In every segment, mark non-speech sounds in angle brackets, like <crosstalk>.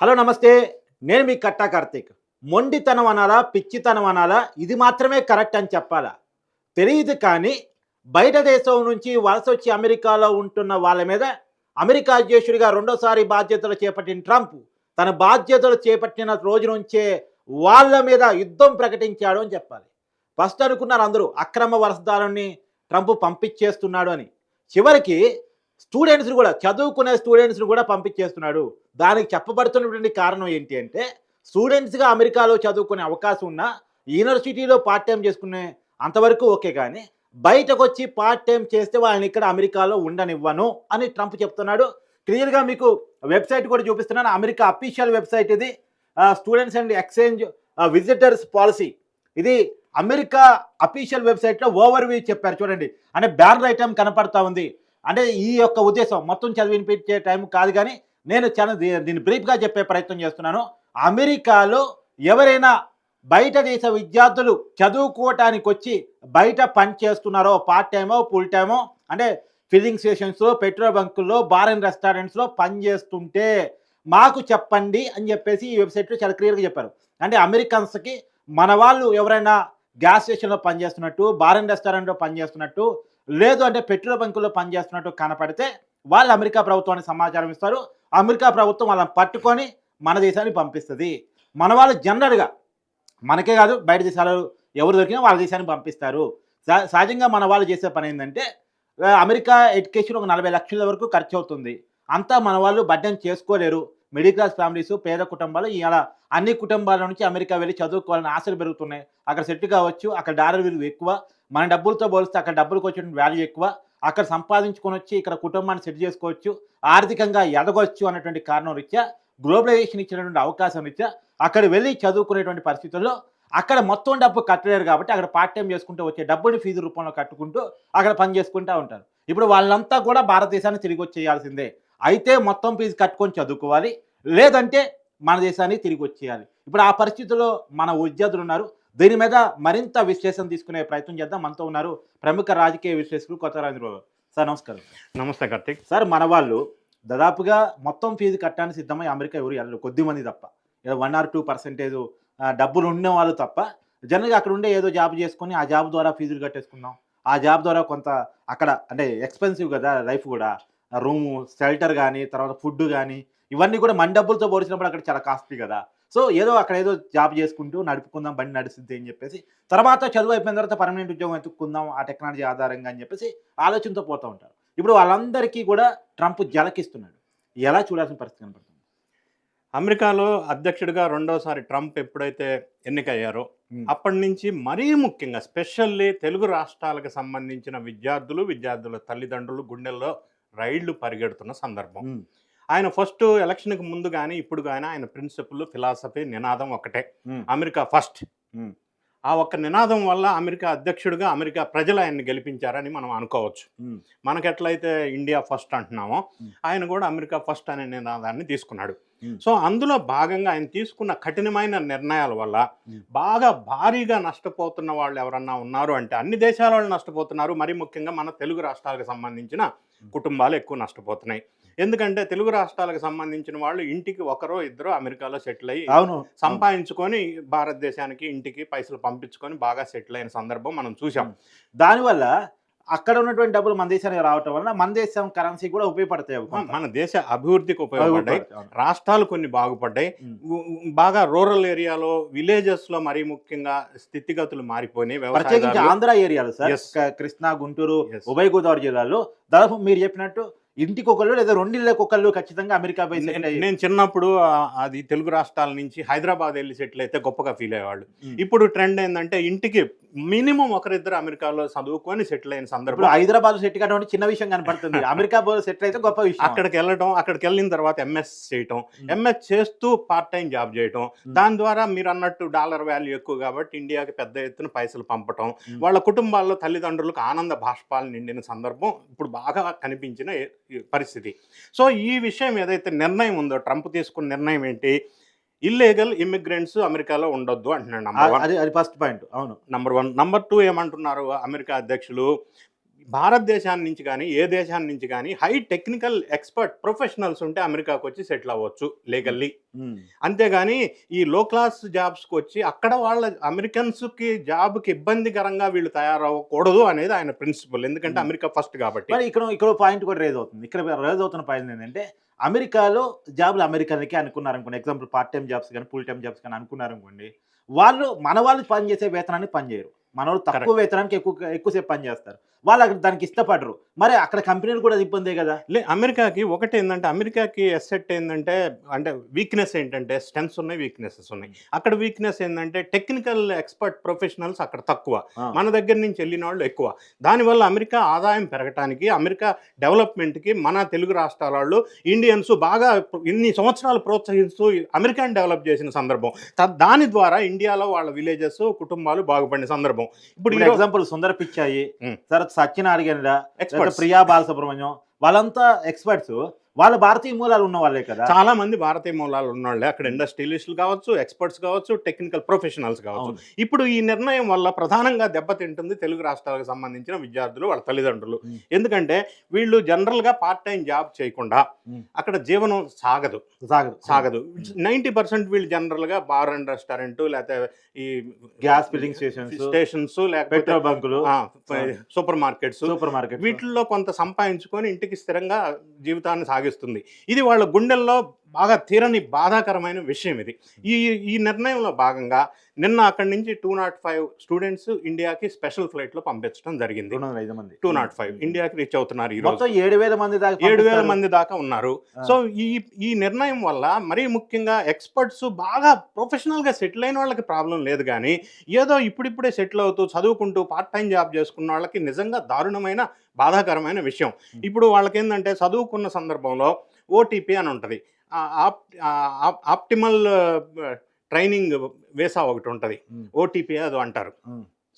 Hello నమస్తే. నేను మీ కట్టా కార్తీక్. మొండితనం అనాలా పిచ్చితనం అనాలా? ఇది మాత్రమే కరెక్ట్ అని చెప్పాలా? తెలియదు కానీ బయట దేశం నుంచి వలస వచ్చి అమెరికాలో ఉంటున్న వాళ్ళ మీద అమెరికా అధ్యక్షుడిగా రెండోసారి బాధ్యతలు చేపట్టిన ట్రంప్ తన బాధ్యతలు చేపట్టిన రోజు నుంచే వాళ్ళ మీద యుద్ధం ప్రకటించాడు అని చెప్పాలి. ఫస్ట్ అనుకున్నారు అందరూ అక్రమ వలసదారుని ట్రంప్ పంపించేస్తున్నాడు అని. చివరికి స్టూడెంట్స్ని కూడా చదువుకునే స్టూడెంట్స్ని కూడా పంపించేస్తున్నాడు. దానికి చెప్పబడుతున్నటువంటి కారణం ఏంటి అంటే స్టూడెంట్స్గా అమెరికాలో చదువుకునే అవకాశం ఉన్న యూనివర్సిటీలో పార్ట్ టైం చేసుకునే అంతవరకు ఓకే కానీ బయటకు వచ్చి పార్ట్ టైం చేస్తే వాళ్ళని ఇక్కడ అమెరికాలో ఉండనివ్వను అని ట్రంప్ చెప్తున్నాడు. క్లియర్గా మీకు వెబ్సైట్ కూడా చూపిస్తున్నాను. అమెరికా అఫీషియల్ వెబ్సైట్ ఇది. Students and exchange visitors policy ఇది అమెరికా అఫీషియల్ వెబ్సైట్లో ఓవర్ వ్యూ చెప్పారు. చూడండి. అంటే బ్యానర్ ఐటమ్ కనపడతా ఉంది. అంటే ఈ యొక్క ఉద్దేశం. మొత్తం చదివినిపించే టైం కాదు కానీ నేను చాలా దీ- దీన్ని బ్రీఫ్గా చెప్పే ప్రయత్నం చేస్తున్నాను. అమెరికాలో ఎవరైనా బయట దేశ విద్యార్థులు చదువుకోవటానికి వచ్చి బయట పని చేస్తున్నారో పార్ట్ టైమో ఫుల్ టైమో అంటే ఫిల్లింగ్ స్టేషన్స్లో పెట్రోల్ బంకుల్లో బార్ అండ్ రెస్టారెంట్స్లో పనిచేస్తుంటే మాకు చెప్పండి అని చెప్పేసి ఈ వెబ్సైట్లో చాలా క్లియర్గా చెప్పారు. అంటే అమెరికన్స్కి మన వాళ్ళు ఎవరైనా గ్యాస్ స్టేషన్లో పనిచేస్తున్నట్టు బార్ అండ్ రెస్టారెంట్లో పనిచేస్తున్నట్టు లేదు అంటే పెట్రోల్ బంకుల్లో పనిచేస్తున్నట్టు కనపడితే వాళ్ళు అమెరికా ప్రభుత్వానికి సమాచారం ఇస్తారు. అమెరికా ప్రభుత్వం వాళ్ళని పట్టుకొని మన దేశానికి పంపిస్తుంది. మన వాళ్ళు జనరల్గా మనకే కాదు బయట దేశాలు ఎవరు దొరికినా వాళ్ళ దేశానికి పంపిస్తారు. సహజంగా మన వాళ్ళు చేసే పని ఏంటంటే అమెరికా ఎడ్యుకేషన్ ఒక నలభై లక్షల వరకు ఖర్చు అవుతుంది. అంతా మన వాళ్ళు బడ్డెన్ చేసుకోలేరు. మిడిల్ క్లాస్ ఫ్యామిలీస్ పేద కుటుంబాలు ఇలా అన్ని కుటుంబాల నుంచి అమెరికా వెళ్ళి చదువుకోవాలని ఆశలు పెరుగుతున్నాయి. అక్కడ సెట్ కావచ్చు అక్కడ డాలర్ విలువ ఎక్కువ. మన డబ్బులతో పోలిస్తే అక్కడ డబ్బులకు వచ్చిన వాల్యూ ఎక్కువ. అక్కడ సంపాదించుకొని వచ్చి ఇక్కడ కుటుంబాన్ని సెట్ చేసుకోవచ్చు ఆర్థికంగా ఎదగవచ్చు అన్నటువంటి కారణం రీత్యా గ్లోబలైజేషన్ ఇచ్చినటువంటి అవకాశం రీత్యా అక్కడ వెళ్ళి చదువుకునేటువంటి పరిస్థితుల్లో అక్కడ మొత్తం డబ్బు కట్టలేరు కాబట్టి అక్కడ పార్ట్ టైం చేసుకుంటూ వచ్చే డబ్బుని ఫీజు రూపంలో కట్టుకుంటూ అక్కడ పని చేసుకుంటూ ఉంటారు. ఇప్పుడు వాళ్ళంతా కూడా భారతదేశాన్ని తిరిగి వచ్చేయాల్సిందే. అయితే మొత్తం ఫీజు కట్టుకొని చదువుకోవాలి లేదంటే మన దేశానికి తిరిగి వచ్చేయాలి. ఇప్పుడు ఆ పరిస్థితుల్లో మన విద్యార్థులు ఉన్నారు దీని మీద మరింత విశ్లేషణ తీసుకునే ప్రయత్నం చేద్దాం. మనతో ఉన్నారు ప్రముఖ రాజకీయ విశ్లేషకులు కొత్త రాజు సార్ నమస్కారం. నమస్తే కార్తిక్. సార్ మన వాళ్ళు దాదాపుగా మొత్తం ఫీజు కట్టడానికి సిద్ధమై అమెరికా ఎవరు వెళ్ళరు కొద్ది మంది తప్ప. ఏదో వన్ ఆర్ టూ పర్సెంటేజ్ డబ్బులు ఉన్న వాళ్ళు తప్ప. జనరల్గా అక్కడ ఉండే ఏదో జాబ్ చేసుకొని ఆ జాబ్ ద్వారా ఫీజులు కట్టేసుకుందాం. ఆ జాబ్ ద్వారా కొంత అక్కడ అంటే ఎక్స్పెన్సివ్ కదా లైఫ్ కూడా. రూము షెల్టర్ కానీ తర్వాత ఫుడ్ కానీ ఇవన్నీ కూడా మన డబ్బులతో పోల్చినప్పుడు అక్కడ చాలా కాస్ట్లీ కదా. సో ఏదో అక్కడ ఏదో జాబ్ చేసుకుంటూ నడుపుకుందాం బండి నడుస్తుంది అని చెప్పేసి తర్వాత చదువు అయిపోయిన తర్వాత పర్మనెంట్ ఉద్యోగం ఎత్తుక్కుందాం ఆ టెక్నాలజీ ఆధారంగా అని చెప్పేసి ఆలోచనతో పోతూ ఉంటారు. ఇప్పుడు వాళ్ళందరికీ కూడా ట్రంప్ జలకిస్తున్నాడు. ఎలా చూడాల్సిన పరిస్థితి కనపడుతుంది? అమెరికాలో అధ్యక్షుడిగా రెండోసారి ట్రంప్ ఎప్పుడైతే ఎన్నికయ్యారో అప్పటి నుంచి మరీ ముఖ్యంగా స్పెషల్లీ తెలుగు రాష్ట్రాలకు సంబంధించిన విద్యార్థులు విద్యార్థుల తల్లిదండ్రులు గుండెల్లో రైళ్ళు పరిగెడుతున్న సందర్భం. ఆయన ఫస్ట్ ఎలక్షన్కి ముందు కానీ ఇప్పుడు కానీ ఆయన ప్రిన్సిపల్ ఫిలాసఫీ నినాదం ఒకటే అమెరికా ఫస్ట్. ఆ ఒక్క నినాదం వల్ల అమెరికా అధ్యక్షుడిగా అమెరికా ప్రజలు ఆయన్ని గెలిపించారని మనం అనుకోవచ్చు మనకెట్లయితే ఇండియా ఫస్ట్ అంటున్నామో. ఆయన కూడా అమెరికా ఫస్ట్ అనే నినాదాన్ని తీసుకున్నాడు. సో అందులో భాగంగా ఆయన తీసుకున్న కఠినమైన నిర్ణయాల వల్ల. బాగా భారీగా నష్టపోతున్న వాళ్ళు ఎవరన్నా ఉన్నారు అంటే అన్ని దేశాల వాళ్ళు నష్టపోతున్నారు. మరి ముఖ్యంగా మన తెలుగు రాష్ట్రాలకు సంబంధించిన కుటుంబాలు ఎక్కువ నష్టపోతున్నాయి. ఎందుకంటే తెలుగు రాష్ట్రాలకు సంబంధించిన వాళ్ళు ఇంటికి ఒకరో ఇద్దరు అమెరికాలో సెటిల్ అయ్యి అవును సంపాదించుకొని భారతదేశానికి ఇంటికి పైసలు పంపించుకొని బాగా సెటిల్ అయిన సందర్భం మనం చూసాం దానివల్ల అక్కడ ఉన్నటువంటి డబ్బులు మన దేశానికి రావటం వల్ల మన దేశం కరెన్సీ కూడా ఉపయోగపడతాయి. మన దేశ అభివృద్ధికి ఉపయోగపడ్డాయి. రాష్ట్రాలు కొన్ని బాగుపడ్డాయి. బాగా రూరల్ ఏరియాలో విలేజెస్లో మరీ ముఖ్యంగా స్థితిగతులు మారిపోయినాయి. ప్రత్యేకించి ఆంధ్ర ఏరియాలో సార్. కృష్ణా గుంటూరు. ఉభయ గోదావరి జిల్లాలో దాదాపు మీరు చెప్పినట్టు ఇంటికి ఒకళ్ళు లేదా రెండిళ్ళకి ఒకళ్ళు ఖచ్చితంగా అమెరికా పోయి సెటిల్ అయ్యి నేను చిన్నప్పుడు అది తెలుగు రాష్ట్రాల నుంచి హైదరాబాద్ వెళ్ళి సెటిల్ అయితే గొప్పగా ఫీల్ అయ్యేవాళ్ళు. ఇప్పుడు ట్రెండ్ ఏంటంటే ఇంటికి మినిమం ఒకరిద్దరు అమెరికాలో చదువుకొని సెటిల్ అయిన సందర్భం హైదరాబాద్ సెట్ కావడం చిన్న విషయం కనపడుతుంది <laughs> అమెరికా సెటిల్ అయితే గొప్ప విషయం అక్కడికి వెళ్ళడం అక్కడికి వెళ్ళిన తర్వాత ఎంఎస్ చేయటం. ఎంఎస్ చేస్తూ పార్ట్ టైం జాబ్ చేయటం. దాని ద్వారా మీరు అన్నట్టు డాలర్ వాల్యూ ఎక్కువ కాబట్టి ఇండియాకి పెద్ద ఎత్తున పైసలు పంపటం. వాళ్ళ కుటుంబాల్లో తల్లిదండ్రులకు ఆనంద బాష్పాలు నిండిన సందర్భం ఇప్పుడు బాగా కనిపించిన పరిస్థితి. సో ఈ విషయం ఏదైతే నిర్ణయం ఉందో ట్రంప్ తీసుకున్న నిర్ణయం ఏంటి? ఇల్లీగల్ ఇమిగ్రెంట్స్ అమెరికాలో ఉండొద్దు అంటున్నాడు అది అది ఫస్ట్ పాయింట్ అవును. నంబర్ వన్ నంబర్ టూ ఏమంటున్నారు అమెరికా అధ్యక్షులు? భారతదేశాన్ని నుంచి కానీ ఏ దేశాన్ని నుంచి కానీ హై టెక్నికల్ ఎక్స్పర్ట్ ప్రొఫెషనల్స్ ఉంటే అమెరికాకు వచ్చి సెటిల్ అవ్వచ్చు లీగల్లీ. అంతేగాని ఈ లో క్లాస్ జాబ్స్కి వచ్చి అక్కడ వాళ్ళ అమెరికన్స్కి జాబ్కి ఇబ్బందికరంగా వీళ్ళు తయారవ్వకూడదు అనేది ఆయన ప్రిన్సిపల్ ఎందుకంటే. అమెరికా ఫస్ట్ కాబట్టి. మరి ఇక్కడ ఇక్కడ పాయింట్ కూడా రేజ్ అవుతుంది. ఇక్కడ రేజ్ అవుతున్న పాయింట్ ఏంటంటే అమెరికాలో జాబ్లు అమెరికన్లకి అనుకున్నారు అనుకోండి ఎగ్జాంపుల్ పార్ట్ టైం జాబ్స్ కానీ ఫుల్ టైం జాబ్స్ కానీ అనుకున్నారు అనుకోండి వాళ్ళు మన వాళ్ళు పని చేసే వేతనాన్ని పని చేయరు మన వాళ్ళు తక్కువ వేతనానికి ఎక్కువ ఎక్కువసేపు పని చేస్తారు వాళ్ళు అక్కడ దానికి ఇష్టపడరు. మరి అక్కడ కంపెనీలు కూడా ఇబ్బందే కదా? లే అమెరికాకి ఒకటి ఏంటంటే అమెరికాకి ఎసెట్ ఏంటంటే అంటే వీక్నెస్ ఏంటంటే స్ట్రెంగ్స్ ఉన్నాయి వీక్నెసెస్ ఉన్నాయి. అక్కడ వీక్నెస్ ఏంటంటే టెక్నికల్ ఎక్స్పర్ట్ ప్రొఫెషనల్స్ అక్కడ తక్కువ. మన దగ్గర నుంచి వెళ్ళిన వాళ్ళు ఎక్కువ. దానివల్ల అమెరికా ఆదాయం పెరగటానికి అమెరికా డెవలప్మెంట్కి మన తెలుగు రాష్ట్రాల వాళ్ళు ఇండియన్స్ బాగా ఇన్ని సంవత్సరాలు ప్రోత్సహిస్తూ అమెరికాని డెవలప్ చేసిన సందర్భం. దాని ద్వారా ఇండియాలో వాళ్ళ విలేజెస్ కుటుంబాలు బాగుపడిన సందర్భం. ఇప్పుడు ఎగ్జాంపుల్ సుందర పిచ్చాయి ఉమ్. తర్వాత సత్యనారాయణ. ప్రియా బాలసుబ్రహ్మణ్యం వాళ్ళంతా ఎక్స్పర్ట్స్ వాళ్ళ భారతీయ మూలాలు ఉన్న వాళ్ళే కదా. చాలా మంది భారతీయ మూలాలు ఉన్నవాళ్ళే. అక్కడ ఇండస్ట్రియలిస్టులు కావచ్చు ఎక్స్పర్ట్స్ కావచ్చు టెక్నికల్ ప్రొఫెషనల్స్ కావచ్చు. ఇప్పుడు ఈ నిర్ణయం వల్ల ప్రధానంగా దెబ్బతింటుంది తెలుగు రాష్ట్రాలకు సంబంధించిన విద్యార్థులు వాళ్ళ తల్లిదండ్రులు. ఎందుకంటే వీళ్ళు జనరల్గా పార్ట్ టైం జాబ్ చేయకుండా. అక్కడ జీవనం సాగదు. సాగదు. సాగదు. నైంటీ పర్సెంట్ వీళ్ళు జనరల్గా బార్ అండ్ రెస్టారెంట్ లేకపోతే ఈ గ్యాస్ ఫిల్లింగ్ స్టేషన్స్ స్టేషన్స్ లేకపోతే పెట్రోల్ బంకులు. Supermarkets. సూపర్ మార్కెట్ వీటిల్లో కొంత సంపాదించుకొని ఇంటికి స్థిరంగా జీవితాన్ని సాగిస్తుంది. ఇది వాళ్ళ గుండెల్లో బాగా తీరని బాధాకరమైన విషయం ఇది. ఈ ఈ నిర్ణయంలో భాగంగా నిన్న అక్కడి నుంచి టూ నాట్ ఫైవ్ స్టూడెంట్స్ ఇండియాకి స్పెషల్ ఫ్లైట్లో పంపించడం జరిగింది. మంది. టూ నాట్ ఫైవ్ ఇండియాకి రీచ్ అవుతున్నారు ఈ రోజు. మొత్తం ఏడు వేల మంది దాకా ఏడు వేల. మంది దాకా ఉన్నారు. సో ఈ ఈ నిర్ణయం వల్ల మరీ ముఖ్యంగా ఎక్స్పర్ట్స్ బాగా ప్రొఫెషనల్గా సెటిల్ అయిన వాళ్ళకి ప్రాబ్లం లేదు కానీ ఏదో ఇప్పుడిప్పుడే సెటిల్ అవుతూ చదువుకుంటూ పార్ట్ టైం జాబ్ చేసుకున్న వాళ్ళకి నిజంగా దారుణమైన బాధాకరమైన విషయం. ఇప్పుడు వాళ్ళకి ఏంటంటే చదువుకున్న సందర్భంలో ఓటీపీ అని ఉంటుంది. ఆప్టిమల్ ట్రైనింగ్ వేసా ఒకటి ఉంటుంది. ఓటీపీ అది అంటారు.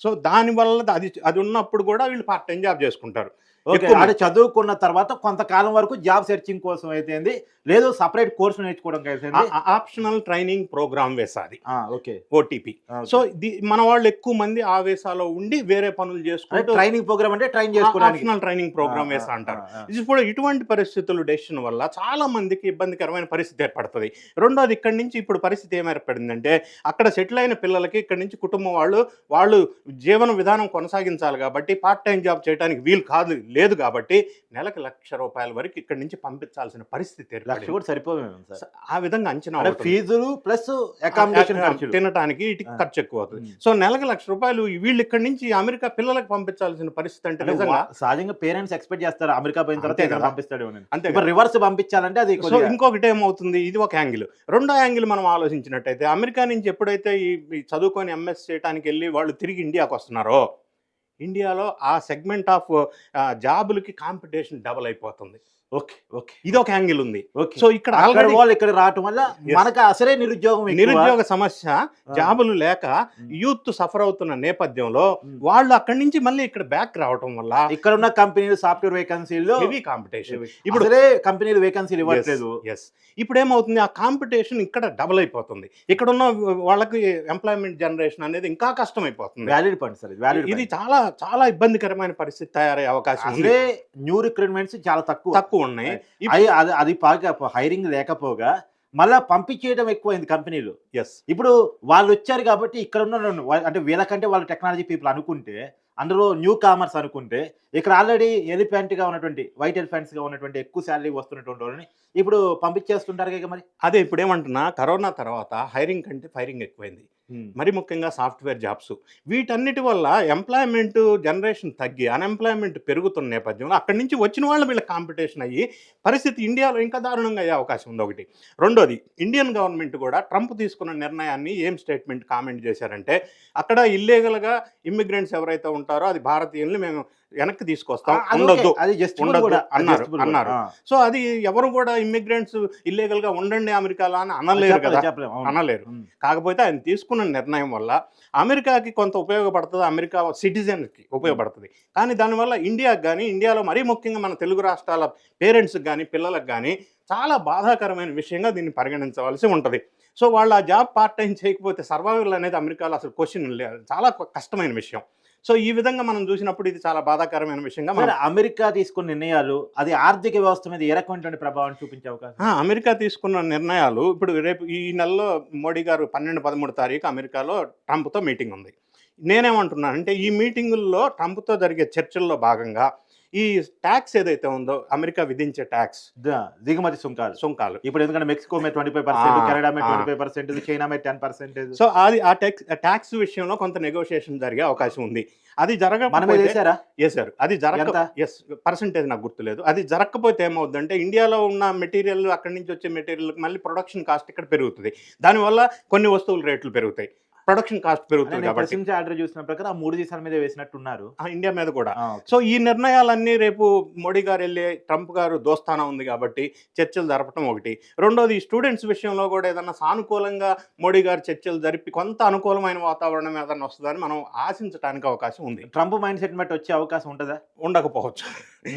సో దానివల్ల అది అది ఉన్నప్పుడు కూడా వీళ్ళు పార్ట్ టైం జాబ్ చేసుకుంటారు అంటే చదువుకున్న తర్వాత కొంతకాలం వరకు జాబ్ సెర్చింగ్ కోసం అయితేంది లేదు సపరేట్ కోర్సు నేర్చుకోవడం అయితేంది ఆప్షనల్ ట్రైనింగ్ ప్రోగ్రామ్ వేసా అది ఆ, ఓకే. ఓటీపీ సో మన వాళ్ళు ఎక్కువ మంది ఆ వేసాలో ఉండి వేరే పనులు చేసుకుంటూ ట్రైనింగ్ ప్రోగ్రామ్ అంటే ట్రైన్ చేసుకోవడానికి. ఆప్షనల్ ట్రైనింగ్ ప్రోగ్రామ్ వేసా అంటారు. కూడా ఇటువంటి పరిస్థితులు డెసిషన్ వల్ల చాలా మందికి ఇబ్బందికరమైన పరిస్థితి ఏర్పడుతుంది. రెండోది ఇక్కడి నుంచి ఇప్పుడు పరిస్థితి ఏం ఏర్పడిందంటే అక్కడ సెటిల్ అయిన పిల్లలకి ఇక్కడి నుంచి కుటుంబం వాళ్ళు వాళ్ళు జీవన విధానం కొనసాగించాలి కాబట్టి పార్ట్ టైం జాబ్ చేయడానికి వీలు కాదు లేదు కాబట్టి నెలకు లక్ష రూపాయల వరకు ఇక్కడి నుంచి పంపించాల్సిన పరిస్థితి లక్ష కూడా సరిపోవేమో సార్ ఆ విధంగా అంచనా. ఫీజులు ప్లస్ అకామిడేషన్ ఇటుకి ఆ. ఖర్చు ఎక్కువ అవుతుంది. సో నెలకు లక్ష రూపాయలు వీళ్ళు ఇక్కడి నుంచి అమెరికా పిల్లలకు పంపించాల్సిన పరిస్థితి అంటే నిజంగా సహజంగా పేరెంట్స్ ఎక్స్పెక్ట్ చేస్తారు అమెరికా పోయిన తర్వాత. పంపిస్తాడు అంతే రివర్స్ పంపించాలంటే అది సో ఇంకొకటి ఏమవుతుంది ఇది ఒక యాంగిల్ రెండో యాంగిల్ మనం ఆలోచించినట్టయితే అమెరికా నుంచి ఎప్పుడైతే ఈ చదువుకొని ఎంఎస్ చేయడానికి వెళ్ళి వాళ్ళు తిరిగి ఇండియాకి వస్తున్నారో ఇండియాలో ఆ సెగ్మెంట్ ఆఫ్ జాబులకి కాంపిటీషన్ డబుల్ అయిపోతుంది. ఓకే ఓకే ఇది ఒక యాంగిల్ ఉంది. ఓకే. సో ఇక్కడ ఆల్రెడీ వాళ్ళు ఇక్కడ రావటం వల్ల. మనకు అసలే నిరుద్యోగం. నిరుద్యోగ సమస్య. జాబులు లేక. యూత్ సఫర్ అవుతున్న నేపథ్యంలో. వాళ్ళు అక్కడి నుంచి మళ్ళీ ఇక్కడ బ్యాక్ రావటం వల్ల ఇక్కడ ఉన్న కంపెనీలు సాఫ్ట్వేర్ వేకెన్సీల్లో హెవీ కాంపిటీషన్ ఇప్పుడు కంపెనీలు వేకెన్సీలు ఇవ్వట్లేదు. ఎస్ ఇప్పుడు ఏమవుతుంది ఆ కాంపిటీషన్ ఇక్కడ డబుల్ అయిపోతుంది. ఇక్కడ ఉన్న వాళ్ళకి ఎంప్లాయ్మెంట్ జనరేషన్ అనేది ఇంకా కష్టం అయిపోతుంది వ్యాలిడ్ పాయింట్ సార్ వ్యాలిడ్ ఇది చాలా చాలా ఇబ్బందికరమైన పరిస్థితి తయారయ్యే అవకాశం న్యూ రిక్రూట్మెంట్స్ చాలా తక్కువ. తక్కువ. ఉన్నాయి. అది అది బాగా హైరింగ్ లేకపోగా మళ్ళా పంపించేయడం ఎక్కువైంది కంపెనీలు. ఎస్ ఇప్పుడు వాళ్ళు వచ్చారు కాబట్టి ఇక్కడ ఉన్న అంటే వీళ్ళకంటే వాళ్ళు టెక్నాలజీ పీపుల్ అనుకుంటే అందులో న్యూ కామర్స్ అనుకుంటే ఇక్కడ ఆల్రెడీ ఎలిఫెంట్గా ఉన్నటువంటి వైట్ ఎలిఫెంట్స్గా ఉన్నటువంటి ఎక్కువ శాలరీ వస్తున్నటువంటి వాళ్ళని ఇప్పుడు పంపించేస్తుంటారు కదా మరి? అదే ఇప్పుడు ఏమంటున్నా కరోనా తర్వాత హైరింగ్ కంటే ఫైరింగ్ ఎక్కువైంది. మరి ముఖ్యంగా సాఫ్ట్వేర్ జాబ్స్. వీటన్నిటి వల్ల ఎంప్లాయ్మెంట్ జనరేషన్ తగ్గి అన్ఎంప్లాయ్మెంట్ పెరుగుతున్న నేపథ్యంలో అక్కడి నుంచి వచ్చిన వాళ్ళు వీళ్ళ కాంపిటీషన్ అయ్యి పరిస్థితి ఇండియాలో ఇంకా దారుణంగా అయ్యే అవకాశం ఉంది ఒకటి. రెండోది ఇండియన్ గవర్నమెంట్ కూడా ట్రంప్ తీసుకున్న నిర్ణయాన్ని ఏం స్టేట్మెంట్ కామెంట్ చేశారంటే అక్కడ ఇల్లీగల్గా ఇమ్మిగ్రెంట్స్ ఎవరైతే ఉంటారో అది భారతీయుల్ని మేము వెనక్కి తీసుకొస్తాం. ఉండొద్దు. ఉండొద్దు అన్నారు. అన్నారు. సో అది ఎవరు కూడా ఇమ్మిగ్రెంట్స్ ఇల్లీగల్గా ఉండండి అమెరికాలో అని అనలేరు కదా. అనలేరు. కాకపోతే ఆయన తీసుకున్న నిర్ణయం వల్ల అమెరికాకి కొంత ఉపయోగపడుతుంది అమెరికా సిటిజన్కి ఉపయోగపడుతుంది. కానీ దానివల్ల ఇండియాకి కానీ ఇండియాలో మరీ ముఖ్యంగా మన తెలుగు రాష్ట్రాల పేరెంట్స్కి కానీ పిల్లలకు కానీ చాలా బాధాకరమైన విషయంగా దీన్ని పరిగణించవలసి ఉంటుంది. సో వాళ్ళు ఆ జాబ్ పార్ట్ టైం చేయకపోతే సర్వైవల్ అనేది అమెరికాలో అసలు క్వశ్చన్ లేదు. చాలా కష్టమైన విషయం. సో ఈ విధంగా మనం చూసినప్పుడు ఇది చాలా బాధాకరమైన విషయంగా మరి అమెరికా తీసుకున్న నిర్ణయాలు అది ఆర్థిక వ్యవస్థ మీద ఏ రకమైనటువంటి ప్రభావం చూపించే అవకాశం? అమెరికా తీసుకున్న నిర్ణయాలు ఇప్పుడు రేపు ఈ నెలలో మోడీ గారు పన్నెండు పదమూడు తారీఖు అమెరికాలో ట్రంప్తో మీటింగ్ ఉంది. నేనేమంటున్నాను అంటే ఈ మీటింగుల్లో ట్రంప్తో జరిగే చర్చల్లో భాగంగా ఈ ట్యాక్స్ ఏదైతే ఉందో అమెరికా విధించే ట్యాక్స్. దిగుమతి సుంకాలు. సుంకాలు. ఇప్పుడు ఎందుకంటే మెక్సికో మే ట్వంటీ ఫైవ్ పర్సెంట్ కెనడా మే. ట్వంటీ ఫైవ్ పర్సెంట్ చైనా మే టెన్ పర్సెంటేజ్ సో అది ఆ ట్యాక్స్ ట్యాక్స్ విషయంలో కొంత నెగోషియేషన్ జరిగే అవకాశం ఉంది. అది మనమే జరగకపోతే చేశారా అది జరగ? ఎస్ పర్సంటేజ్ నాకు గుర్తులేదు. అది జరగకపోతే ఏమవుతుందంటే ఇండియాలో ఉన్న మెటీరియల్ అక్కడి నుంచి వచ్చే మెటీరియల్ మళ్ళీ ప్రొడక్షన్ కాస్ట్ ఇక్కడ పెరుగుతుంది. దానివల్ల కొన్ని వస్తువుల రేట్లు పెరుగుతాయి. ప్రొడక్షన్ కాస్ట్ పెరుగుతుంది కాబట్టి. ఆర్డర్ చూసిన ప్రకారం ఆ మూడు దేశాల మీద వేసినట్టున్నారు. ఆ, ఇండియా మీద కూడా. సో ఈ నిర్ణయాలన్నీ రేపు మోడీ గారు వెళ్ళి ట్రంప్ గారు దోస్తానా ఉంది కాబట్టి చర్చలు జరపడం ఒకటి. రెండోది స్టూడెంట్స్ విషయంలో కూడా ఏదన్నా సానుకూలంగా మోడీ గారు చర్చలు జరిపి కొంత అనుకూలమైన వాతావరణం ఏదన్నా వస్తుందని మనం ఆశించడానికి అవకాశం ఉంది. ట్రంప్ మైండ్ సెట్ బట్టి వచ్చే అవకాశం ఉంటుందా? ఉండకపోవచ్చు.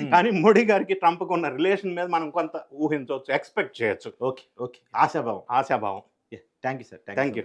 కానీ మోడీ గారికి ట్రంప్కి ఉన్న రిలేషన్ మీద మనం కొంత ఊహించవచ్చు ఎక్స్పెక్ట్ చేయొచ్చు. Okay okay. ఆశాభావం. ఆశాభావం. Thank you sir thank you